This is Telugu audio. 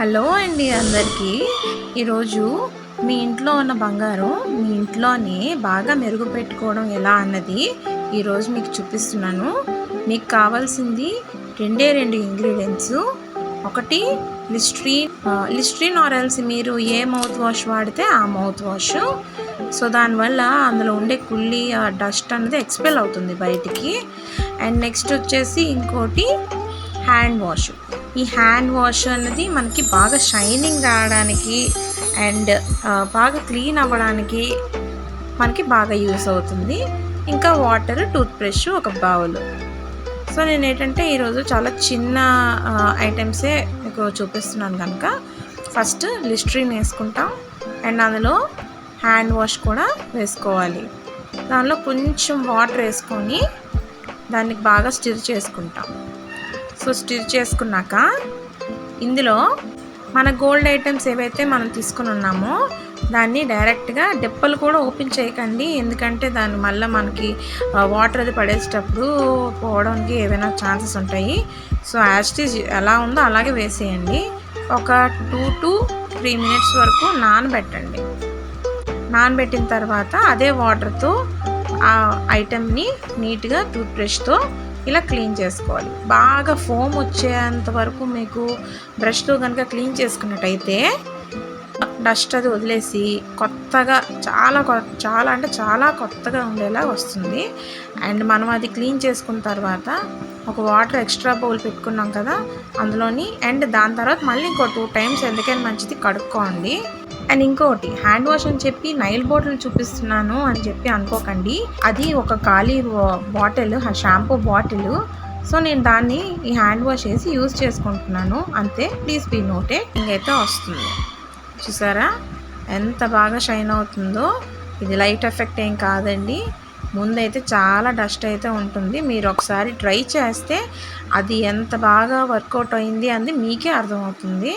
హలో అండి అందరికీ. ఈరోజు మీ ఇంట్లో ఉన్న బంగారం మీ ఇంట్లోనే బాగా మెరుగుపెట్టుకోవడం ఎలా అన్నది ఈరోజు మీకు చూపిస్తున్నాను. మీకు కావాల్సింది రెండే రెండు ఇంగ్రీడియంట్స్. ఒకటి లిస్ట్రీన్ లిస్ట్రీన్ ఆరల్స్ మీరు ఏ మౌత్ వాష్ వాడితే ఆ మౌత్ వాష్ సో దానివల్ల అందులో ఉండే కుళ్ళి ఆ డస్ట్ అనేది ఎక్స్పెల్ అవుతుంది బయటికి. అండ్ నెక్స్ట్ వచ్చేసి ఇంకోటి హ్యాండ్ వాష్ ఈ హ్యాండ్ వాష్ అనేది మనకి బాగా షైనింగ్ రావడానికి అండ్ బాగా క్లీన్ అవ్వడానికి మనకి బాగా యూస్ అవుతుంది. ఇంకా వాటర్ టూత్ బ్రష్ ఒక బౌల్ సో నేను ఏంటంటే ఈరోజు చాలా చిన్న ఐటమ్సే మీకు చూపిస్తున్నాను కనుక ఫస్ట్ లిస్ట్రీన్ వేసుకుంటాం. అండ్ అందులో హ్యాండ్ వాష్ కూడా వేసుకోవాలి. దానిలో కొంచెం వాటర్ వేసుకొని దానికి బాగా స్టిర్ చేసుకుంటాం. సో స్టిర్ చేసుకున్నాక ఇందులో మన గోల్డ్ ఐటమ్స్ ఏవైతే మనం తీసుకుని ఉన్నామో దాన్ని డైరెక్ట్గా డెప్పలు కూడా ఓపెన్ చేయకండి. ఎందుకంటే దాన్ని మళ్ళీ మనకి వాటర్ అది పడేసేటప్పుడు పోవడానికి ఏవైనా ఛాన్సెస్ ఉంటాయి. సో యాస్టీజ్ ఎలా ఉందో అలాగే వేసేయండి. ఒక టూ టు త్రీ మినిట్స్ వరకు నానబెట్టండి. నానబెట్టిన తర్వాత అదే వాటర్తో ఆ ఐటెంని నీట్గా టూత్ బ్రష్తో ఇలా క్లీన్ చేసుకోవాలి. బాగా ఫోమ్ వచ్చేంత వరకు మీకు బ్రష్తో కనుక క్లీన్ చేసుకున్నట్టయితే డస్ట్ అది వదిలేసి కొత్తగా చాలా చాలా అంటే చాలా కొత్తగా ఉండేలా వస్తుంది. అండ్ మనం అది క్లీన్ చేసుకున్న తర్వాత ఒక వాటర్ ఎక్స్ట్రా బౌల్ పెట్టుకున్నాం కదా అందులోని అండ్ దాని తర్వాత మళ్ళీ ఇంకో టూ టైమ్స్ ఎందుకైనా మంచిది కడుక్కోండి. అండ్ ఇంకోటి హ్యాండ్ వాష్ అని చెప్పి నైల్ బాటిల్ చూపిస్తున్నాను అని చెప్పి అనుకోకండి. అది ఒక ఖాళీ బాటిల్ షాంపూ బాటిల్. సో నేను దాన్ని ఈ హ్యాండ్ వాష్ చేసి యూజ్ చేసుకుంటున్నాను. అంతే ప్లీజ్ బీ నోటెడ్. ఇంకైతే వస్తుంది. చూసారా? ఎంత బాగా షైన్ అవుతుందో. ఇది లైట్ ఎఫెక్ట్ ఏం కాదండి. ముందైతే చాలా డస్ట్ అయితే ఉంటుంది. మీరు ఒకసారి ట్రై చేస్తే అది ఎంత బాగా వర్కౌట్ అయింది అని మీకే అర్థమవుతుంది.